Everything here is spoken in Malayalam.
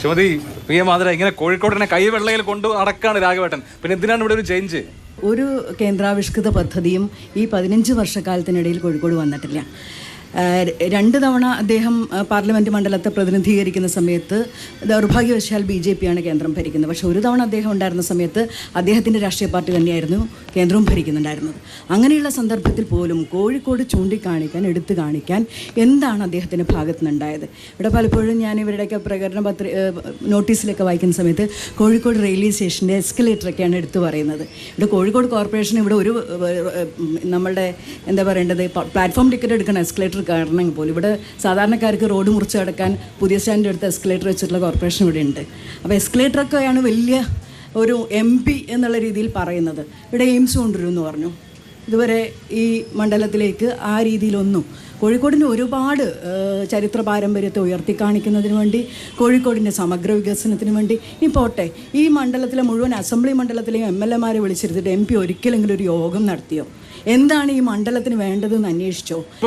ശ്രീമതി പി മാതിര ഇങ്ങനെ കോഴിക്കോടിനെ കൈവെള്ളയിൽ കൊണ്ടു നടക്കാണ് രാഘവേട്ടൻ. പിന്നെ എന്തിനാണ് ഇവിടെ ഒരു ചേഞ്ച് ഒരു കേന്ദ്രാവിഷ്കൃത പദ്ധതിയും ഈ പതിനഞ്ച് വർഷക്കാലത്തിനിടയിൽ കോഴിക്കോട് വന്നിട്ടില്ല. രണ്ട് തവണ അദ്ദേഹം പാർലമെന്റ് മണ്ഡലത്തെ പ്രതിനിധീകരിക്കുന്ന സമയത്ത് ദൗർഭാഗ്യവശാൽ ബി ജെ പിയാണ് കേന്ദ്രം ഭരിക്കുന്നത്. പക്ഷേ ഒരു തവണ അദ്ദേഹം ഉണ്ടായിരുന്ന സമയത്ത് അദ്ദേഹത്തിന്റെ രാഷ്ട്രീയ പാർട്ടി തന്നെയായിരുന്നു കേന്ദ്രവും ഭരിക്കുന്നുണ്ടായിരുന്നത്. അങ്ങനെയുള്ള സന്ദർഭത്തിൽ പോലും കോഴിക്കോട് ചൂണ്ടിക്കാണിക്കാൻ എടുത്തു കാണിക്കാൻ എന്താണ് അദ്ദേഹത്തിന്റെ ഭാഗത്തു നിന്നുണ്ടായത് ഇവിടെ പലപ്പോഴും ഞാൻ ഇവരുടെയൊക്കെ പ്രകടന പത്ര നോട്ടീസിലൊക്കെ വായിക്കുന്ന സമയത്ത് കോഴിക്കോട് റെയിൽവേ സ്റ്റേഷന്റെ എസ്കലേറ്ററൊക്കെയാണ് എടുത്തു പറയുന്നത്. ഇവിടെ കോഴിക്കോട് കോർപ്പറേഷൻ ഇവിടെ ഒരു നമ്മളുടെ എന്താ പറയേണ്ടത് പ്ലാറ്റ്ഫോം ടിക്കറ്റ് എടുക്കണം എസ്കലേറ്റർ കയറണമെങ്കിൽ പോലും. ഇവിടെ സാധാരണക്കാർക്ക് റോഡ് മുറിച്ച് കിടക്കാൻ പുതിയ സ്റ്റാൻഡ് എടുത്ത് എസ്കലേറ്റർ വെച്ചിട്ടുള്ള കോർപ്പറേഷൻ ഇവിടെ ഉണ്ട്. അപ്പോൾ എസ്കലേറ്ററൊക്കെയാണ് വലിയ ഒരു എം പി എന്നുള്ള രീതിയിൽ പറയുന്നത്. ഇവിടെ എയിംസ് കൊണ്ടുവരും എന്ന് പറഞ്ഞു. ഇതുവരെ ഈ മണ്ഡലത്തിലേക്ക് ആ രീതിയിലൊന്നും കോഴിക്കോടിന് ഒരുപാട് ചരിത്ര പാരമ്പര്യത്തെ ഉയർത്തി കാണിക്കുന്നതിന് വേണ്ടി കോഴിക്കോടിന്റെ സമഗ്ര വികസനത്തിന് വേണ്ടി. ഇനി പോട്ടെ ഈ മണ്ഡലത്തിലെ മുഴുവൻ അസംബ്ലി മണ്ഡലത്തിലെയും എം എൽ എമാരെ വിളിച്ചിരുത്തിട്ട് എം പി ഒരിക്കലെങ്കിലും ഒരു യോഗം നടത്തിയോ? എന്താണ് ഈ മണ്ഡലത്തിന് വേണ്ടതെന്ന് അന്വേഷിച്ചോ?